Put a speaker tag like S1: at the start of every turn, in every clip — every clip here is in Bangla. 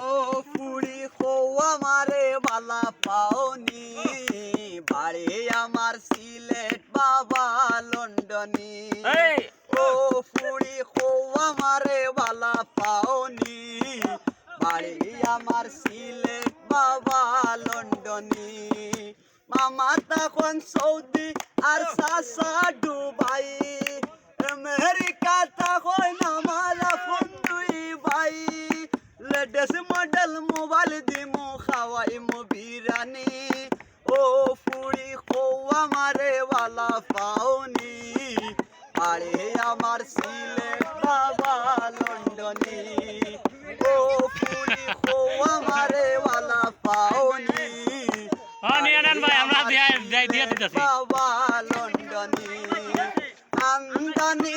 S1: ও ফুড়ি খোয়া মারে বালা পাওনি। বাড়ি আমার সিলেট বাবা লন্ডনী। ও ফুড়ি খোয়া মারে বালা পাওনি। বাড়ি আমার সিলেট বাবা লন্ডনী। মামা তখন সৌদি আর সাসা মডেল মোবাইল দিমু খাওয়াই মু বিরানি ও ফুড়ি খোয়া মারে বালা পাওনি। আরে আমার সিলেট বাবা লন্ডনী। ও ফুড়ি খোয়া মারে বালা পাওনি।
S2: হ্যাঁ।
S1: বাবা লন্ডনী। আমদানি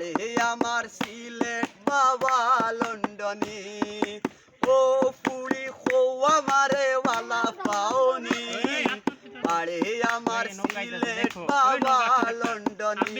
S1: বাড়ি আমার সিলেট বাবা লন্ডনে। ও পুরি খোয়া মারে ওয়ালা পাওনি। বাড়ি আমার সিলেট বাবা লন্ডনে।